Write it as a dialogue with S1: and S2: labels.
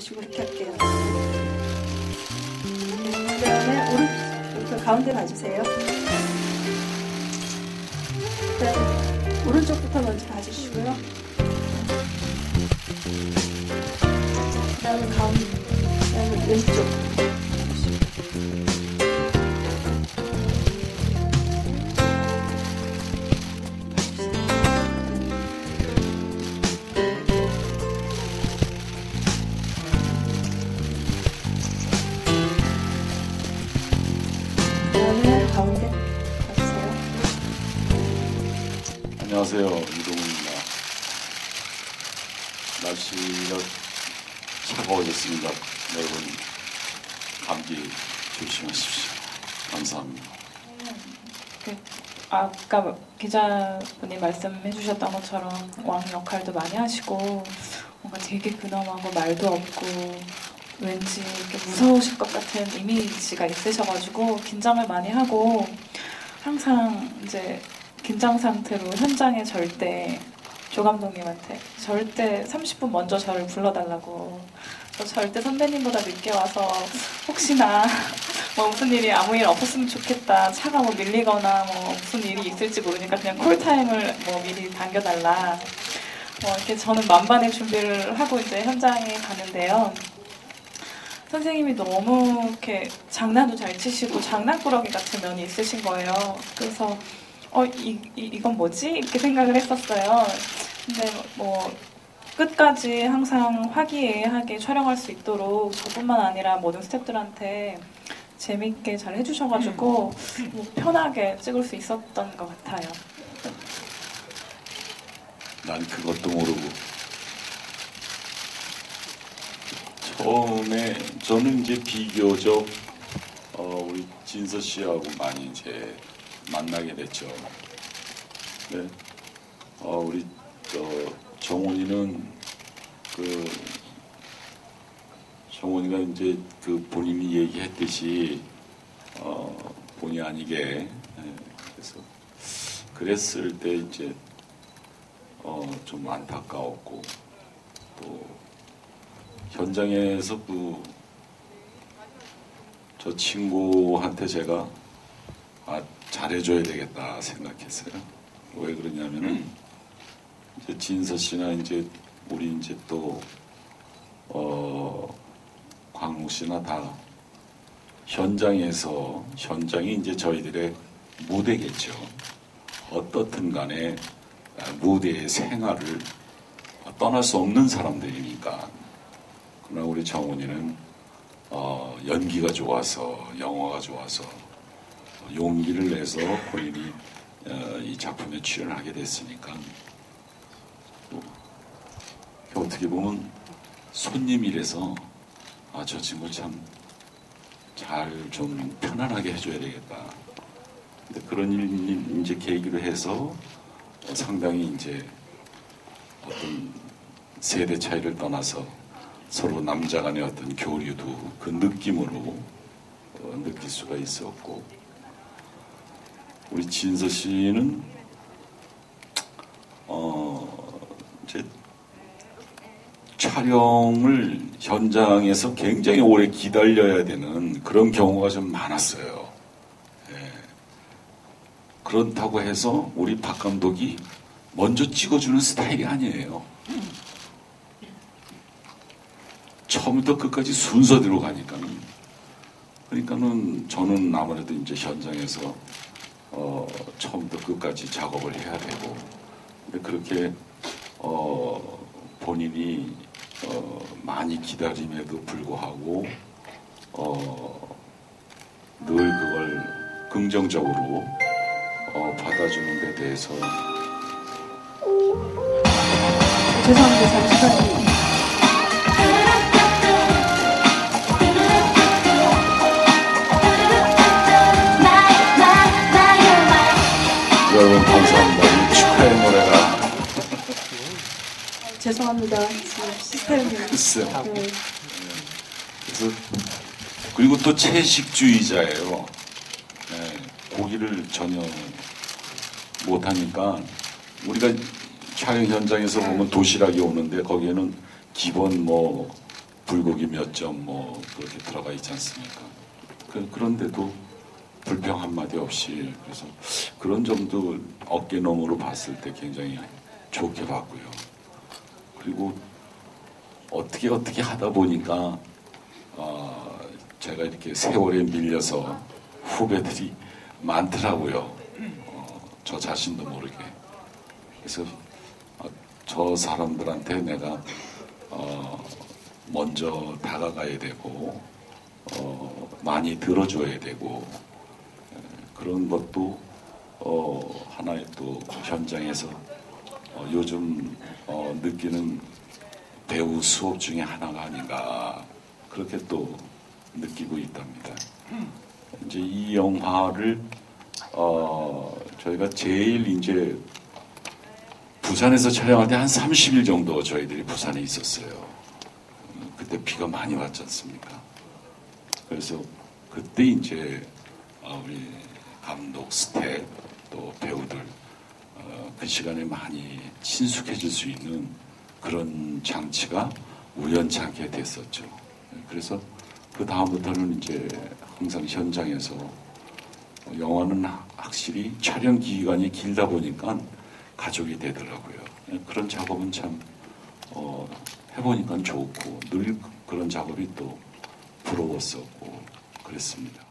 S1: 보시고 이렇게 할게요. 네, 그 다음에 오른쪽 가운데 봐주세요. 그 다음에 오른쪽부터 먼저 봐주시고요. 그 다음에 가운데, 그 다음에 왼쪽.
S2: 안녕하세요. 이동훈입니다. 날씨가 차가워졌습니다. 여러분 감기 조심하십시오. 감사합니다.
S3: 그 아까 기자분이 말씀해 주셨던 것처럼 왕 역할도 많이 하시고 뭔가 되게 근엄하고 말도 없고 왠지 무서우실 것 같은 이미지가 있으셔가지고 긴장을 많이 하고 항상 이제 긴장 상태로 현장에 절대 조 감독님한테 절대 30분 먼저 저를 불러달라고. 저 절대 선배님보다 늦게 와서 혹시나 뭐 무슨 일이 아무 일 없었으면 좋겠다 차가 뭐 밀리거나 뭐 무슨 일이 있을지 모르니까 그냥 콜타임을 뭐 미리 당겨달라. 뭐 이렇게 저는 만반의 준비를 하고 이제 현장에 가는데요. 선생님이 너무 이렇게 장난도 잘 치시고 장난꾸러기 같은 면이 있으신 거예요. 그래서 어 이, 이, 이건 뭐지? 이렇게 생각을 했었어요. 근데 뭐 끝까지 항상 화기애애하게 촬영할 수 있도록 저뿐만 아니라 모든 스태프들한테 재밌게 잘 해주셔가지고 뭐 편하게 찍을 수 있었던 것 같아요.
S2: 난 그것도 모르고. 처음에 저는 이제 비교적 어, 우리 진서 씨하고 많이 이제 만나게 됐죠. 네. 어, 우리 저 정훈이는 그 정훈이가 이제 그 본인이 얘기했듯이 어, 본의 아니게 예, 그래서 그랬을 때 이제 어, 좀 안타까웠고 또 현장에서 그 저 친구한테 제가 아, 잘해줘야 되겠다 생각했어요. 왜 그러냐면은 이제 진서 씨나 이제 우리 이제 또 어, 광욱 씨나 다 현장에서 현장이 이제 저희들의 무대겠죠. 어떻든 간에 무대의 생활을 떠날 수 없는 사람들이니까. 그러나 우리 정훈이는 어, 연기가 좋아서 영화가 좋아서 용기를 내서 본인이 어, 이 작품에 출연하게 됐으니까 또 어떻게 보면 손님이라서 아, 저 친구 참 잘 좀 편안하게 해줘야 되겠다. 근데 그런 일 이제 계기로 해서 상당히 이제 어떤 세대 차이를 떠나서 서로 남자 간의 어떤 교류도 그 느낌으로 어, 느낄 수가 있었고 우리 진서 씨는 어 이제 촬영을 현장에서 굉장히 오래 기다려야 되는 그런 경우가 좀 많았어요. 예. 그렇다고 해서 우리 박 감독이 먼저 찍어주는 스타일이 아니에요. 처음부터 끝까지 순서대로 가니까는. 그러니까는 저는 아무래도 이제 현장에서 어, 처음부터 끝까지 작업을 해야 되고. 그렇게 어, 본인이 어, 많이 기다림에도 불구하고 어, 늘 그걸 긍정적으로 어, 받아주는 데 대해서
S1: 죄송합니다. 잠시만요.
S2: 감사합니다. 이 축하의 노래가
S1: 죄송합니다. 시스템이.
S2: 있어요.
S1: 네.
S2: 그래서 그리고 또 채식주의자예요. 네, 고기를 전혀 못하니까 우리가 촬영 현장에서 보면 도시락이 오는데 거기에는 기본 뭐 불고기 몇 점 뭐 그렇게 들어가 있지 않습니까? 그, 그런데도 불평 한마디 없이 그래서 그런 점도 어깨너머로 봤을 때 굉장히 좋게 봤고요. 그리고 어떻게 어떻게 하다 보니까 어, 제가 이렇게 세월에 밀려서 후배들이 많더라고요. 어, 저 자신도 모르게. 그래서 어, 저 사람들한테 내가 어, 먼저 다가가야 되고 어, 많이 들어줘야 되고 에, 그런 것도 어, 하나의 또 현장에서 어, 요즘 어, 느끼는 배우 수업 중에 하나가 아닌가 그렇게 또 느끼고 있답니다. 이제 이 영화를 어, 저희가 제일 이제 부산에서 촬영할 때 한 30일 정도 저희들이 부산에 있었어요. 음, 그때 비가 많이 왔지 않습니까? 그래서 그때 이제 어, 우리 감독, 스텝 또 배우들 어, 그 시간에 많이 친숙해질 수 있는 그런 장치가 우연찮게 됐었죠. 그래서 그 다음부터는 이제 항상 현장에서 영화는 확실히 촬영 기간이 길다 보니까 가족이 되더라고요. 그런 작업은 참 어, 해보니까 좋고 늘 그런 작업이 또 부러웠었고 그랬습니다.